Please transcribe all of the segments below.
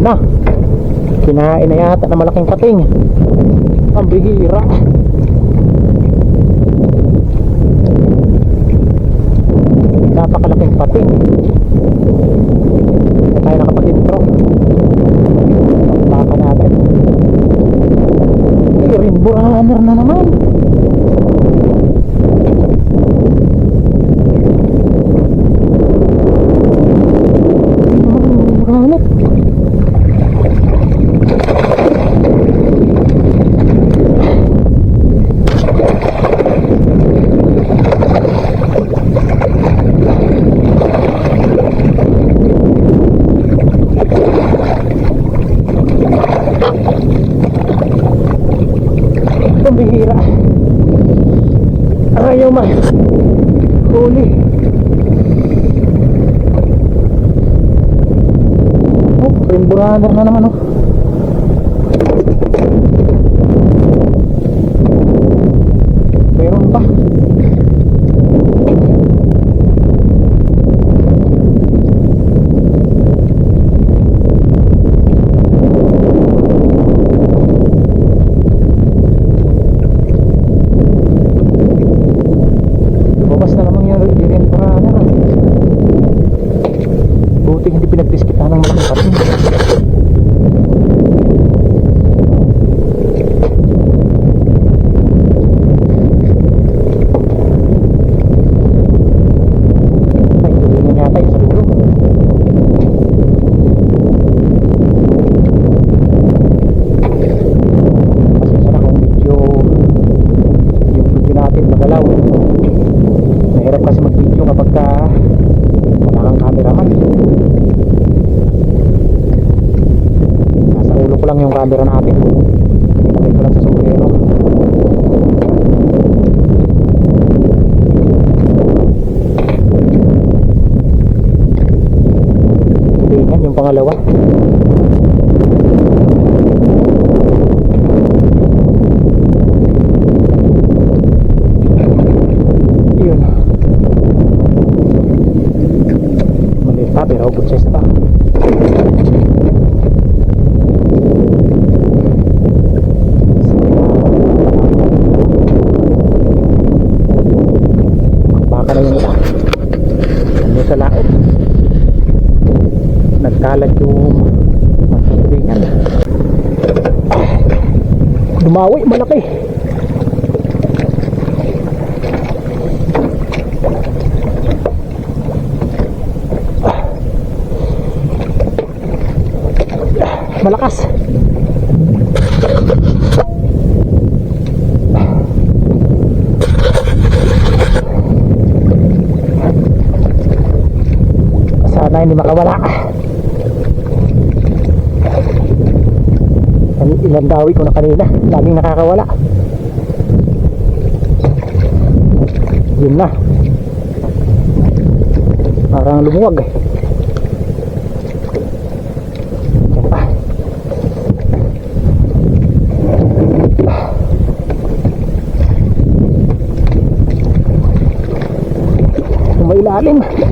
na. Kinain na yata na malaking pating. Ang bihira. Napakalaking pating. Hindi tayo nakapag-intro. Baka na agad. Eh, rainbow runner na naman. Hanap. Ang bihira. Ayaw ma. Huli. Oh, runner na naman oh. Meron pa. Buti hindi pinagdiskitahan ng malaking pating. Ay, tulungan yata yung sa dulo. Pasensya na kung medyo yung video natin magalaw. Mahirap kasi mag-video kapag ka wala kang cameraman. Nasa ulo ko lang natin. Nilagay ko lang sa sombrero. Tingnan yung pangalawa. Yun. Maliit pa pero good size pa. Baka na yung iba. Ano sa laot. Nagkalat yung magkakabingan. Dumawi, malaki. malakas sana hindi makawala Yan, ilang dawi ko na kanina. Laging nakakawala. Yun na. Parang lumuwag eh. Yan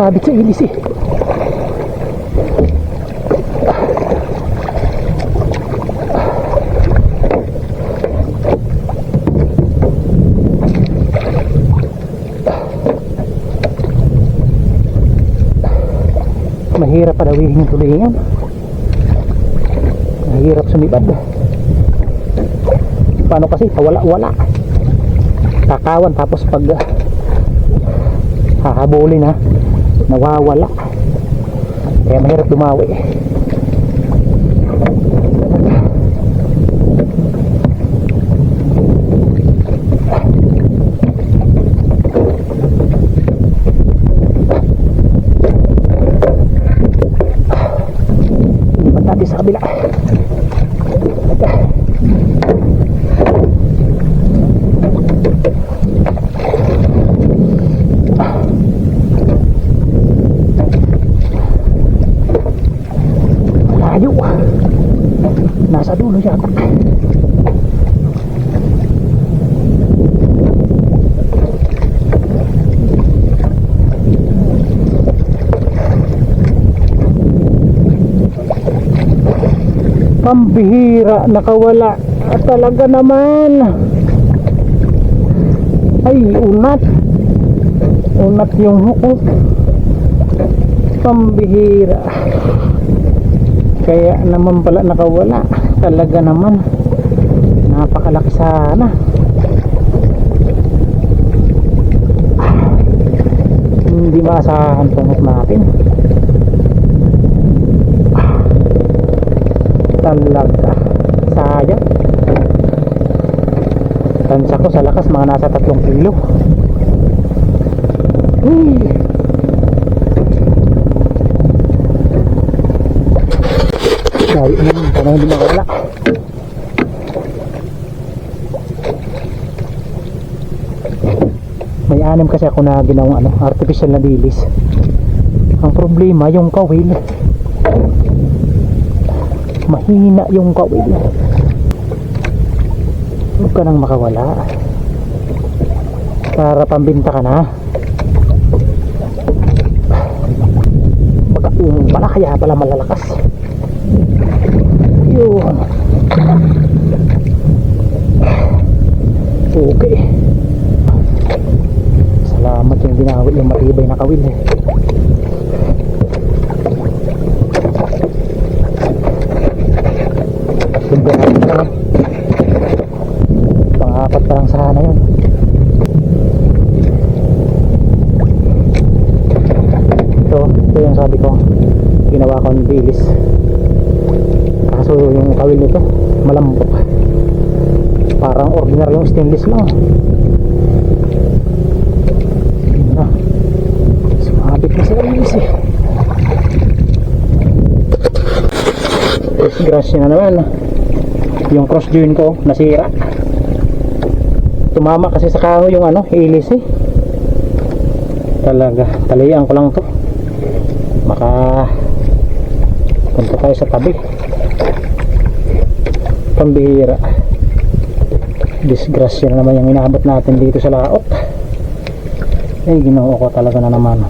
Sasabit sa ilis eh. Mahirap palawihin yung tulingan. Mahirap sumibad. Paano kasi pawala-wala. Kakawan tapos pag ah, hahabulin ha, nawawala. Kaya mahirap dumawi. Lipat natin sa kabila. Malayo. Nasa dulo yata. Pambihira, nakawala. At talaga naman. Ay, unat. Unat yung hukot. Pambihira. Kaya naman pala nakawala. Talaga naman. Napakalaki sana. Hindi maasahan tong hook natin. Talaga. Sayang. Tansa ko sa lakas mga nasa tatlong kilo. Uy. Sabi naman, tanong hindi makawala. May anim kasi ako na ginawang ano, artificial na dilis. Ang problema, yung kawil. Mahina yung kawil. Huwag ka nang makawala. Para pambinta ka na. Baka um, pala kaya pala malalakas. Yun. Okay. Salamat yung ginawit yung matibay na kawil eh. Simbahan na lang. Pang-apat pa lang sana yun. Ito, ito yung sabi ko. Ginawa ko ng bilis. Kaso yung kawil nito, malambot. Parang ordinary yung stainless lang. Yun na. Sumabit na sa bilis eh. Disgrasya na naman. Yung cross joint ko nasira. Tumama kasi sa kahoy yung ano, ilis eh. Talaga, talian ko lang to. Maka punta tayo sa tabi. Pambihira. Disgrasya na naman yung inabot natin dito sa laot. Eh, ginoo ko talaga na naman.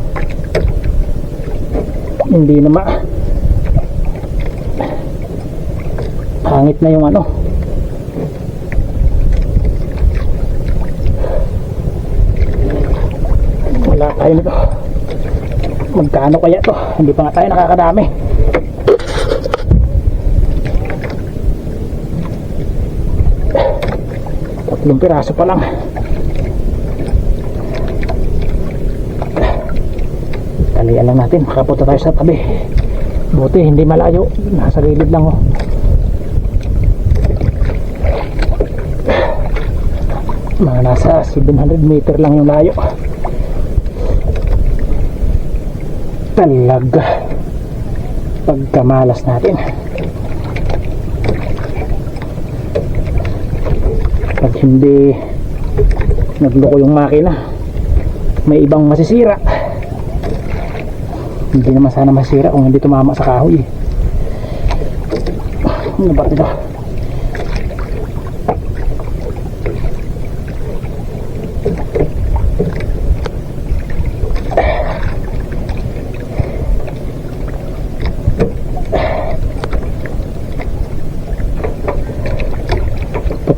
Hindi na ma pangit na yung ano wala tayo nito magkano kaya to hindi pa nga tayo nakakadami tatlong piraso pa lang. Talian lang natin. Makapunta tayo sa tabi. Buti hindi malayo. Nasa gilid lang oh. Mga nasa 700 meter lang yung layo. Talaga. Pagkamalas natin hindi. Nagloko yung makina. May ibang masisira. Hindi naman sana masira kung hindi tumama sa kahoy. Ano ba ito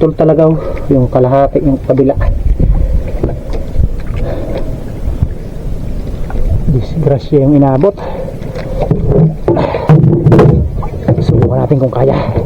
putol talaga oh, yung kalahati yung kabila. Disgrasya yung inabot. Subukan natin kung kaya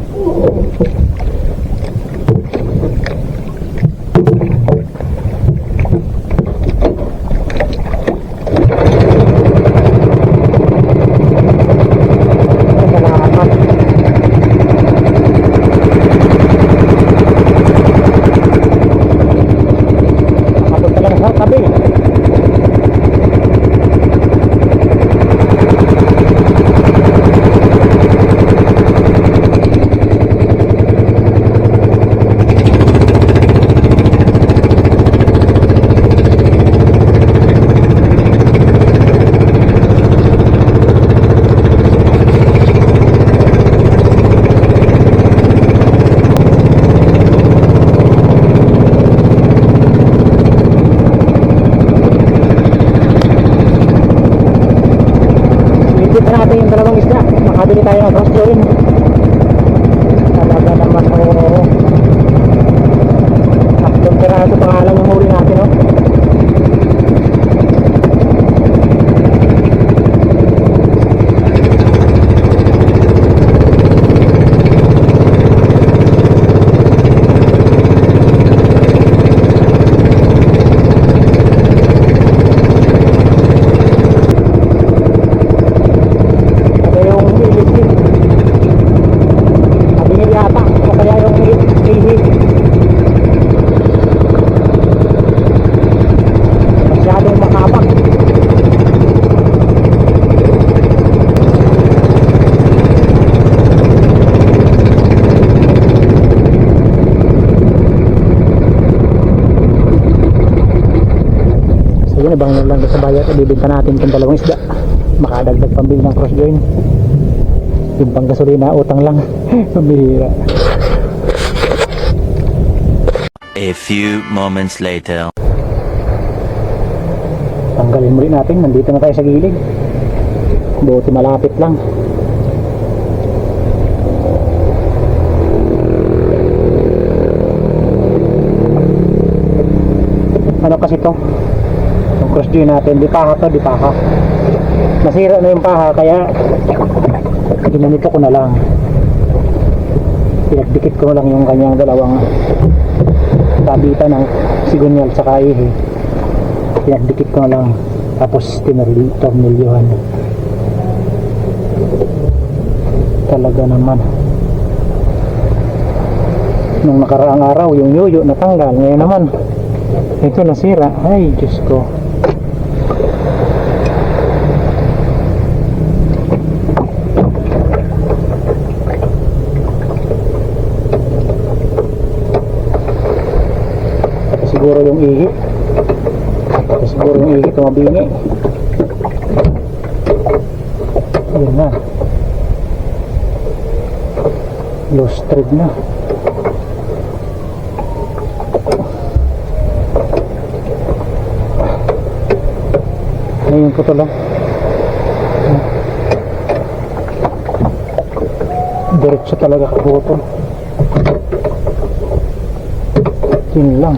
lang sa bayat, ibibenta natin itong dalawang isda. Makadagdag pambili ng cross join. Yung pang gasolina, utang lang. Pambihira. A few moments later. Tanggalin muli natin, nandito na tayo sa gilid. Buti malapit lang. Ano kasi to? Cross join natin, di paha to, di paha. Nasira na yung paha, kaya ginanito ko na lang. Pinagdikit ko lang yung kanyang dalawang kabitan ng sigunyal sa kaihi pinagdikit ko na lang. Tapos tinarli tornilyohan. Talaga naman. Nung nakaraang araw yung yoyo natanggal. Ngayon naman ito nasira. Ay Diyos ko siguro yung ihi. Tapos siguro yung ihi tumabingi. Yun na. Lost thread na. Ngayon ko to lang. Diretso talaga kabutol yun lang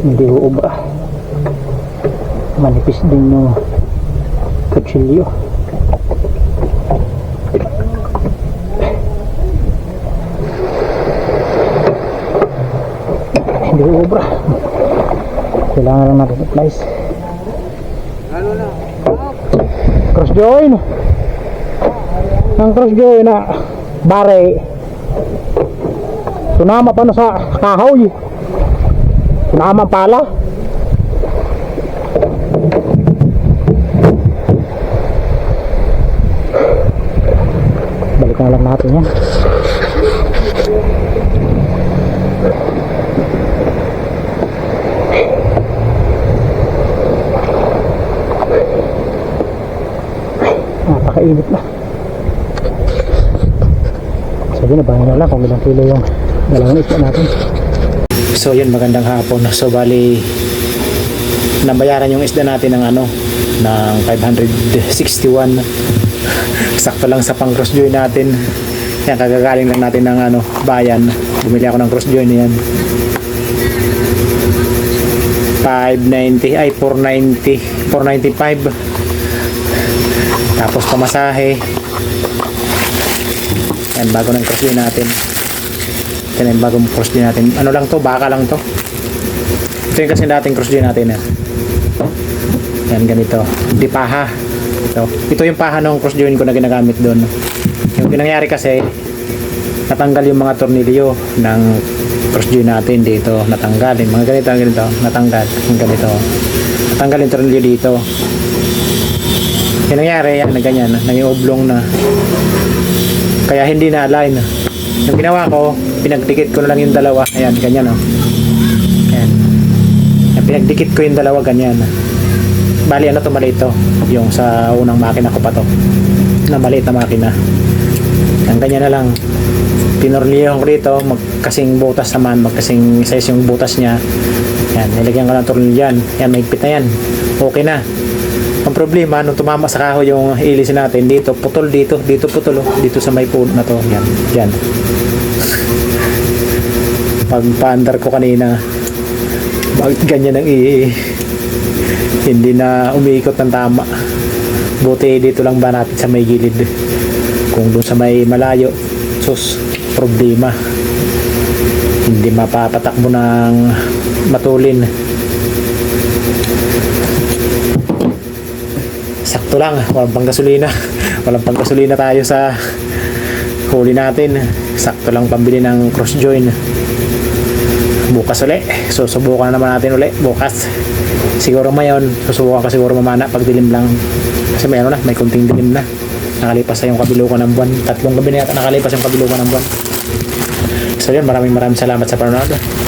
hindi uubra manipis din yung kutsilyo. Hindi uubra kailangan lang natin i-plies cross join. Ang cross join na bare. Tunama pa no sa kahoy. Tunama pala balikan lang natin yan napakainit na. Sabi na bahay na lang kung ilang kilo yung dalawang isla natin. So yun magandang hapon. So bali nabayaran yung isda natin ng ano ng 561 sakto lang sa pang cross join natin yan kagagaling lang natin ng ano bayan. Bumili ako ng cross join yan 590 ay 490 495 tapos pamasahe. Yan bago ng cross join natin. Yan yung bagong cross join natin. Ano lang to baka lang to. Ito yung kasi dating cross join natin yan yan ganito. Di paha. Ito, ito yung paha ng cross join ko na ginagamit doon yung nangyari kasi natanggal yung mga tornilyo ng cross join natin dito. Natanggal. Yung mga ganito ganito natanggal. Yung ganito. Natanggal yung tornilyo dito. Yung nangyari yan na ganyan naging oblong na. Kaya hindi na align. Yung ginawa ko pinagdikit ko na lang yung dalawa. Ayan ganyan o ayan. Yan, pinagdikit ko yung dalawa ganyan. Bali ano to mali ito yung sa unang makina ko pa to. Na maliit na makina yan ganyan na lang tinorniyon ko dito magkasing butas naman magkasing size yung butas niya. Yan nilagyan ko ng tornilyo yan. Mahigpit na yan. Okay na. Ang problema nung tumama sa kahoy yung ilisin natin dito putol dito dito putol oh. dito sa may puno na to. Yan yan. Pag ko kanina bakit ganyan ang i hindi na umiikot ng tama. Buti dito lang ba natin sa may gilid kung doon sa may malayo. Sus problema. Hindi mapapatakbo ng matulin. Sakto lang walang pang gasolina walang pang gasolina tayo sa huli natin. Sakto lang pambili ng cross join. Bukas uli. Susubukan na naman natin uli. Bukas. Siguro mayon. Susubukan ko siguro mamana pag dilim lang. Kasi may ano na may kunting dilim na nakalipas na yung kabilukan ng buwan. Tatlong gabi na yata nakalipas yung kabilukan ng buwan. So yun maraming maraming salamat sa panonood